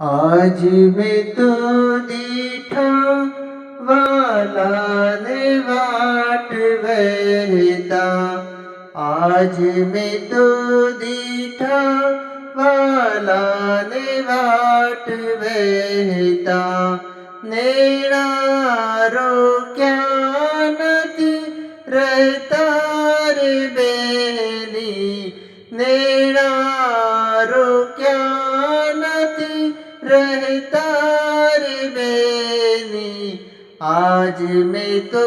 આજ મેં તો દીઠા વાલાને વાટ વહેતા. આજ મેં તો દીઠા વાલાને વાટ વહેતા. નેણારો ક્યાં નથી રહેતા રે બેની? નેણારો નથી રહેતા आज બેની આજ મેં તો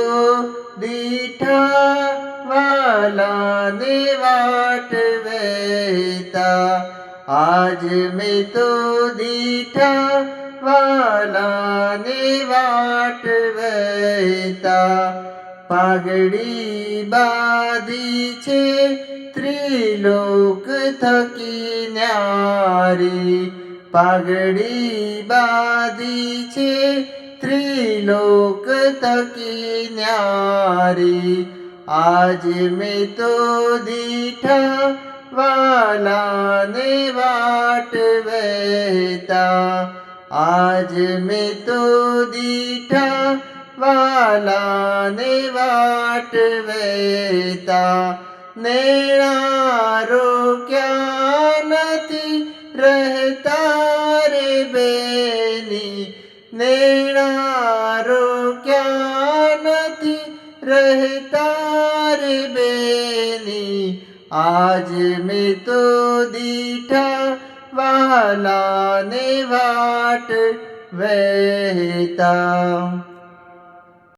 દીઠા વાલાને વાટ વહેતા આજ મેં તો દીઠા વાલાને વાટ વહેતા પાઘડી બાધી છે ત્રિલોક થકી ન્યારી પાઘડી બાધી છે, ત્રિલોક તકી ન્યારી. આજ મેં તો દીઠા વાલાને વાટ વહેતા. આજ મેં તો દીઠા વાલાને વાટ વહેતા. નેણારો ક્યાં નથી રહેતા? બેની નેણારો ક્યાં નથી રહેતા બેની? આજ મેં તો દીઠા વાલાને વાટ વહેતા